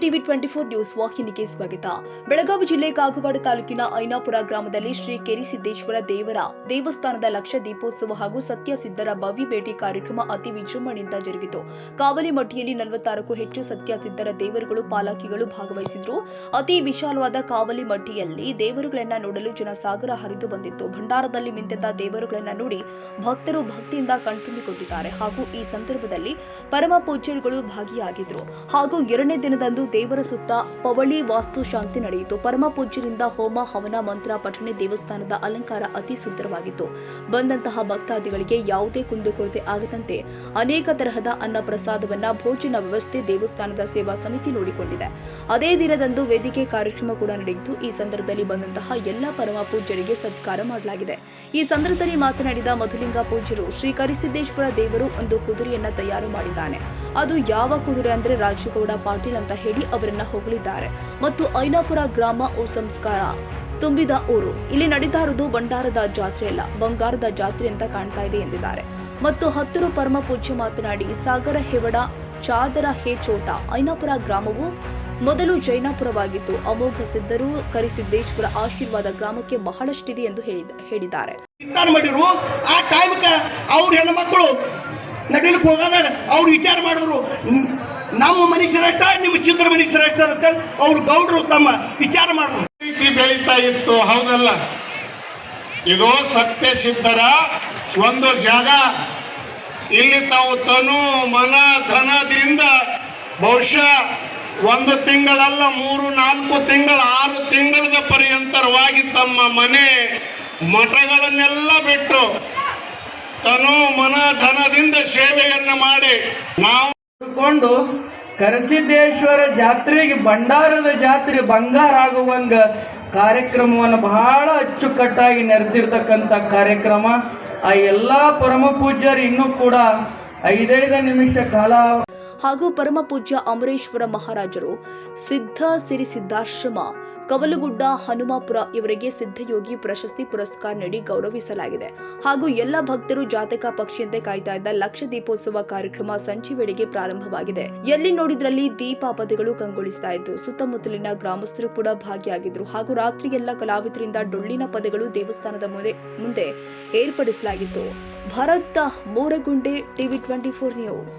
TV twenty four news ವಾಹಿನಿಗೆ ಸ್ವಾಗತ. ಬೆಳಗಾವಿ ಜಿಲ್ಲೆ ಕಾಗವಾಡ ತಾಲೂಕಿನ ಐನಾಪುರ ಗ್ರಾಮದಲ್ಲಿ ಶ್ರೀ ಕೆರಿಸಿದ್ದೇಶ್ವರ ದೇವರ ದೇವಸ್ಥಾನದ ಲಕ್ಷ ದೀಪೋತ್ಸವ ಹಾಗೂ ಸತ್ಯ ಸಿದ್ಧರ ಭವ್ಯ ಭೇಟಿ ಕಾರ್ಯಕ್ರಮ ಅತಿ ವಿಜೃಂಭಣೆಯಿಂದ ಜರುಗಿತು. ಕಾವಲಿ ಮಠಿಯಲ್ಲಿ ನಲವತ್ತಾರಕ್ಕೂ ಹೆಚ್ಚು ಸತ್ಯ ಸಿದ್ಧರ ದೇವರುಗಳು ಪಾಲಕಿಗಳು ಭಾಗವಹಿಸಿದ್ರು. ಅತಿ ವಿಶಾಲವಾದ ಕಾವಲಿ ಮಠಿಯಲ್ಲಿ ದೇವರುಗಳನ್ನ ನೋಡಲು ಜನಸಾಗರ ಹರಿದು ಬಂದಿತ್ತು. ಭಂಡಾರದಲ್ಲಿ ಮಿಂತೆದ್ದ ದೇವರುಗಳನ್ನ ನೋಡಿ ಭಕ್ತರು ಭಕ್ತಿಯಿಂದ ಕಣ್ತುಂಬಿಕೊಂಡಿದ್ದಾರೆ ಹಾಗೂ ಈ ಸಂದರ್ಭದಲ್ಲಿ ಪರಮ ಪೂಜ್ಯರುಗಳು ಭಾಗಿಯಾಗಿದ್ರು. ಹಾಗೂ ಎರಡನೇ ದಿನದಂದು ದೇವರ ಸುತ್ತ ಪವಳಿ ವಾಸ್ತು ಶಾಂತಿ ನಡೆಯಿತು. ಪರಮ ಪೂಜ್ಯರಿಂದ ಹೋಮ, ಹವನ, ಮಂತ್ರ, ಪಠಣೆ ದೇವಸ್ಥಾನದ ಅಲಂಕಾರ ಅತಿ ಸುಂದರವಾಗಿತ್ತು. ಬಂದಂತಹ ಭಕ್ತಾದಿಗಳಿಗೆ ಯಾವುದೇ ಕುಂದುಕೊರತೆ ಆಗದಂತೆ ಅನೇಕ ತರಹದ ಅನ್ನ ಪ್ರಸಾದವನ್ನ, ಭೋಜನ ವ್ಯವಸ್ಥೆ ದೇವಸ್ಥಾನದ ಸೇವಾ ಸಮಿತಿ ನೋಡಿಕೊಂಡಿದೆ. ಅದೇ ದಿನದಂದು ವೇದಿಕೆ ಕಾರ್ಯಕ್ರಮ ಕೂಡ ನಡೆಯಿತು. ಈ ಸಂದರ್ಭದಲ್ಲಿ ಬಂದಂತಹ ಎಲ್ಲ ಪರಮ ಪೂಜ್ಯರಿಗೆ ಸತ್ಕಾರ ಮಾಡಲಾಗಿದೆ. ಈ ಸಂದರ್ಭದಲ್ಲಿ ಮಾತನಾಡಿದ ಮಧುಲಿಂಗ ಪೂಜ್ಯರು, ಶ್ರೀ ಕರಿಸಿದ್ದೇಶ್ವರ ದೇವರು ಒಂದು ಕುದುರೆಯನ್ನ ತಯಾರು ಮಾಡಿದ್ದಾನೆ. ಅದು ಯಾವ ಕುದುರೆ ಅಂದ್ರೆ ರಾಜಗೌಡ ಪಾಟೀಲ್ ಅಂತ ಹೇಳಿ ಅವರನ್ನ ಹೊಗಳಿದ್ದಾರೆ. ಮತ್ತು ಐನಾಪುರ ಗ್ರಾಮ ಓ ಸಂಸ್ಕಾರ. ತುಂಬಿದ ಊರು. ಇಲ್ಲಿ ನಡೀತಾ ಇರೋದು ಭಂಡಾರದ ಜಾತ್ರೆ ಅಲ್ಲ, ಬಂಗಾರದ ಜಾತ್ರೆ ಅಂತ ಕಾಣ್ತಾ ಇದೆ ಎಂದಿದ್ದಾರೆ. ಮತ್ತು ಹತ್ತರು ಪರಮ ಪೂಜ್ಯ ಮಾತನಾಡಿ, ಸಾಗರ ಹೆವಡ, ಚಾದರ ಹೇ ಚೋಟ, ಐನಾಪುರ ಗ್ರಾಮವು ಮೊದಲು ಜೈನಾಪುರವಾಗಿತ್ತು. ಅಮೋಘ ಸಿದ್ಧರು ಕರಿಸಿದ್ದೇಶ್ವರ ಆಶೀರ್ವಾದ ಗ್ರಾಮಕ್ಕೆ ಬಹಳಷ್ಟಿದೆ ಎಂದು ಹೇಳಿದ್ದಾರೆ. ಹೆಣ್ಣು ಆ ಟೈಮ್ಕ ಅವ್ರ ಹೆಣ್ಮಕ್ಳು ನಡಿಲಿಕ್ಕೆ ಅವ್ರು ವಿಚಾರ ಮಾಡಿದ್ರು. ನಮ್ಮ ಮನುಷ್ಯರಷ್ಟ ನಿಮ್ಮ ಚಿತ್ರ ಮನುಷ್ಯರಷ್ಟ ಅಂತ ಅವ್ರು ಗೌಡ್ರು ತಮ್ಮ ವಿಚಾರ ಮಾಡಿ ರೀತಿ ಬೆಳೀತಾ ಇತ್ತು, ಹೌದಲ್ಲ? ಇದು ಸತ್ಯ ಸಿದ್ಧರ ಒಂದು ಜಾಗ. ಇಲ್ಲಿ ತಾವು ತನು ಮನ ಧನದಿಂದ ಬಹುಶಃ ಒಂದು ತಿಂಗಳಲ್ಲ, ಮೂರು, ನಾಲ್ಕು ತಿಂಗಳ, ಆರು ತಿಂಗಳದ ಪರ್ಯಂತರವಾಗಿ ತಮ್ಮ ಮನೆ ಮಠಗಳನ್ನೆಲ್ಲ ಬಿಟ್ಟು ತನು ಮನ ಧನದಿಂದ ಸೇವೆಯನ್ನು ಮಾಡಿ ನಾವು ಕೊಂಡು ಕರಸಿದ್ದೇಶ್ವರ ಜಾತ್ರೆಗೆ ಭಂಡಾರದ ಜಾತ್ರೆ ಬಂಗಾರ ಆಗುವಂಗ ಕಾರ್ಯಕ್ರಮವನ್ನು ಬಹಳ ಅಚ್ಚುಕಟ್ಟಾಗಿ ನೆರೆದಿರ್ತಕ್ಕಂಥ ಕಾರ್ಯಕ್ರಮ. ಆ ಎಲ್ಲ ಪರಮ ಪೂಜ್ಯರು ಇನ್ನೂ ಕೂಡ ಐದೈದು ನಿಮಿಷ ಕಾಲ ಹಾಗೂ ಪರಮಪೂಜ್ಯ ಅಮರೇಶ್ವರ ಮಹಾರಾಜರು ಸಿದ್ಧ ಸಿರಿ ಸಿದ್ಧಾಶ್ರಮ, ಕವಲುಗುಡ್ಡ, ಹನುಮಾಪುರ ಇವರಿಗೆ ಸಿದ್ಧಯೋಗಿ ಪ್ರಶಸ್ತಿ ಪುರಸ್ಕಾರ ನೀಡಿ ಗೌರವಿಸಲಾಗಿದೆ. ಹಾಗೂ ಎಲ್ಲ ಭಕ್ತರು ಜಾತಕ ಪಕ್ಷಿಯಂತೆ ಕಾಯ್ತಾ ಇದ್ದ ಲಕ್ಷ ದೀಪೋತ್ಸವ ಕಾರ್ಯಕ್ರಮ ಸಂಜೆ ವೇಳೆಗೆ ಪ್ರಾರಂಭವಾಗಿದೆ. ಎಲ್ಲಿ ನೋಡಿದ್ರಲ್ಲಿ ದೀಪಾಪತಿಗಳು ಕಂಗೊಳಿಸ್ತಾ ಇದ್ದು, ಸುತ್ತಮುತ್ತಲಿನ ಗ್ರಾಮಸ್ಥರು ಕೂಡ ಭಾಗಿಯಾಗಿದ್ರು. ಹಾಗೂ ರಾತ್ರಿ ಎಲ್ಲ ಕಲಾವಿದರಿಂದ ಡೊಳ್ಳಿನ ಪದಗಳು ದೇವಸ್ಥಾನದ ಮುಂದೆ ಮುಂದೆ ಏರ್ಪಡಿಸಲಾಗಿತ್ತು. Bharath Mooragunde TV twenty four news.